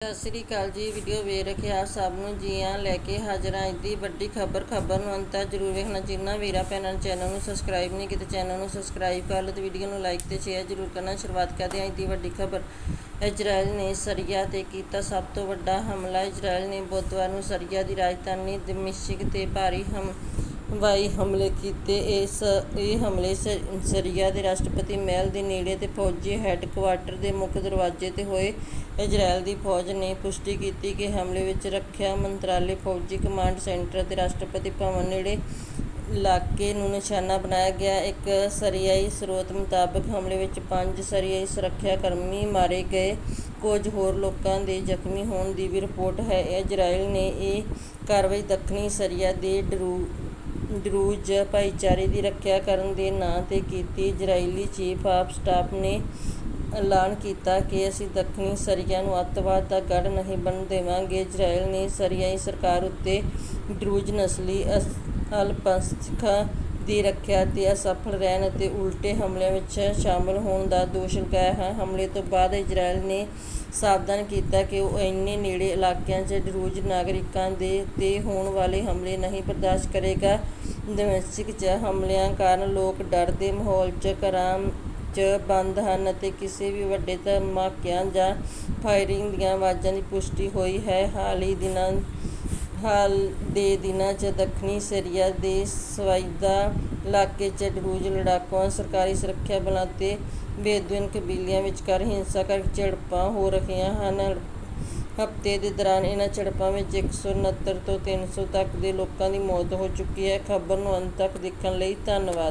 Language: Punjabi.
ਸਤਿ ਸ੍ਰੀ ਅਕਾਲ ਜੀ ਵੀਡੀਓ ਵੇਖ ਰਹੇ ਆਪ ਸਭ ਨੂੰ ਜੀ ਆਇਆਂ ਲੈ ਕੇ ਹਾਜ਼ਰ ਹਾਂ ਅੱਜ ਦੀ ਵੱਡੀ ਖਬਰ ਖਬਰ ਨੂੰ ਅੰਤ ਤੱਕ ਜ਼ਰੂਰ ਵੇਖਣਾ। ਜਿੰਨਾ ਵੀਰਾ ਭੈਣਾਂ ਨੇ ਚੈਨਲ ਨੂੰ ਸਬਸਕ੍ਰਾਈਬ ਨਹੀਂ ਕੀਤਾ ਚੈਨਲ ਨੂੰ ਸਬਸਕ੍ਰਾਈਬ ਕਰ ਲਓ ਤੇ ਵੀਡੀਓ ਨੂੰ ਲਾਈਕ ਤੇ ਸ਼ੇਅਰ ਜ਼ਰੂਰ ਕਰਨਾ। ਸ਼ੁਰੂਆਤ ਕਰਦੇ ਹਾਂ ਦੀ ਵੱਡੀ ਖਬਰ। ਇਜ਼ਰਾਈਲ ਨੇ ਸਰੀਆ ਤੇ ਕੀਤਾ ਸਭ ਤੋਂ ਵੱਡਾ ਹਮਲਾ। ਇਜ਼ਰਾਈਲ ਨੇ ਬੁੱਧਵਾਰ ਨੂੰ ਸਰੀਆ ਦੀ ਰਾਜਧਾਨੀ ਦਮਿਸ਼ਕ ਤੇ ਭਾਰੀ ਹਮ ਹਵਾਈ ਹਮਲੇ ਕੀਤੇ। ਇਸ, ਇਹ ਹਮਲੇ ਸ- ਸੀਰੀਆ ਦੇ ਰਾਸ਼ਟਰਪਤੀ ਮਹਿਲ ਦੇ ਨੇੜੇ ਤੇ ਫੌਜੀ ਹੈੱਡਕੁਆਰਟਰ ਦੇ ਮੁੱਖ ਦਰਵਾਜ਼ੇ ਤੇ ਹੋਏ ਇਜ਼ਰਾਈਲ ਦੀ ਫੌਜ ਨੇ ਪੁਸ਼ਟੀ ਕੀਤੀ ਕਿ ਹਮਲੇ ਵਿੱਚ ਰੱਖਿਆ ਮੰਤਰਾਲੇ ਫੌਜੀ ਕਮਾਂਡ ਸੈਂਟਰ ਅਤੇ ਰਾਸ਼ਟਰਪਤੀ ਭਵਨ ਨੇੜੇ ਇਲਾਕੇ ਨੂੰ ਨਿਸ਼ਾਨਾ ਬਣਾਇਆ ਗਿਆ। ਇੱਕ ਸੀਰੀਆਈ ਸਰੋਤ ਮੁਤਾਬਕ ਹਮਲੇ ਵਿੱਚ ਪੰਜ ਸੀਰੀਆਈ ਸੁਰੱਖਿਆ ਕਰਮੀ ਮਾਰੇ ਗਏ। ਕੁਝ ਹੋਰ ਲੋਕਾਂ ਦੇ ਜ਼ਖਮੀ ਹੋਣ ਦੀ ਵੀ ਰਿਪੋਰਟ ਹੈ। ਇਜ਼ਰਾਈਲ ਨੇ ਇਹ ਕਾਰਵਾਈ ਦੱਖਣੀ ਸੀਰੀਆ ਦੇ ਡਰੂ ਡਰੂਜ਼ ਭਾਈਚਾਰੇ ਦੀ ਰੱਖਿਆ ਕਰਨ ਦੇ ਨਾਂ ਤੇ ਕੀਤੀ ਇਜ਼ਰਾਈਲੀ ਚੀਫ ਆਫ ਸਟਾਫ ਨੇ ਐਲਾਨ ਕੀਤਾ ਕਿ ਅਸੀਂ ਦੱਖਣੀ ਸਰੀਆ ਨੂੰ ਅੱਤਵਾਦ ਦਾ ਗੜ੍ਹ ਨਹੀਂ ਬਣਨ ਦੇਵਾਂਗੇ। ਇਜ਼ਰਾਈਲ ਨੇ ਸੀਰੀਆਈ ਸਰਕਾਰ ਉੱਤੇ ਡਰੂਜ਼ ਨਸਲੀ ਅਸ- ਦੀ ਰੱਖਿਆ ਤੇ ਅਸਫਲ ਰਹਿਣ ਅਤੇ ਉਲਟੇ ਹਮਲਿਆਂ ਵਿੱਚ ਸ਼ਾਮਲ ਹੋਣ ਦਾ ਦੋਸ਼ ਲਗਾਇਆ ਹੈ। ਹਮਲੇ ਤੋਂ ਬਾਅਦ ਇਜ਼ਰਾਈਲ ਨੇ ਸਾਵਧਾਨ ਕੀਤਾ ਕਿ ਉਹ ਇੰਨੇ ਨੇੜੇ ਇਲਾਕਿਆਂ 'ਚ ਡਰੂਜ਼ ਨਾਗਰਿਕਾਂ ਦੇ ਤੇ ਹੋਣ ਵਾਲੇ ਹਮਲੇ ਨਹੀਂ ਬਰਦਾਸ਼ਤ ਕਰੇਗਾ। ਦਮਿਸ਼ਕ 'ਚ ਹਮਲਿਆਂ ਕਾਰਨ ਲੋਕ ਡਰ ਦੇ ਮਾਹੌਲ 'ਚ ਘਰਾਂ 'ਚ ਬੰਦ ਹਨ ਅਤੇ ਕਿਸੇ ਵੀ ਵੱਡੇ ਧਮਾਕਿਆਂ ਜਾਂ ਫਾਇਰਿੰਗ ਦੀਆਂ ਆਵਾਜ਼ਾਂ ਦੀ ਪੁਸ਼ਟੀ ਹੋਈ ਹੈ। ਹਾਲ ਹੀ ਦਿਨਾਂ ਹਾਲ ਦੇ ਦਿਨਾਂ 'ਚ ਦੱਖਣੀ ਸੀਰੀਆ ਦੇ ਸਵਾਈਦਾ ਇਲਾਕੇ 'ਚ ਡਰੂਜ਼ ਲੜਾਕੂਆਂ ਸਰਕਾਰੀ ਸੁਰੱਖਿਆ ਬਲਾਂ ਅਤੇ ਬੇਦੂਇਨ ਕਬੀਲਿਆਂ ਵਿਚਕਾਰ ਹਿੰਸਾ ਕਰਕੇ ਝੜਪਾਂ ਹੋ ਰਹੀਆਂ ਹਨ। ਹਫ਼ਤੇ ਦੇ ਦੌਰਾਨ ਇਹਨਾਂ ਝੜਪਾਂ ਵਿੱਚ 169 ਤੋਂ 300 ਤੱਕ ਦੇ ਲੋਕਾਂ ਦੀ ਮੌਤ ਹੋ ਚੁੱਕੀ ਹੈ। ਖਬਰ ਨੂੰ ਅੰਤ ਤੱਕ ਦੇਖਣ ਲਈ ਧੰਨਵਾਦ।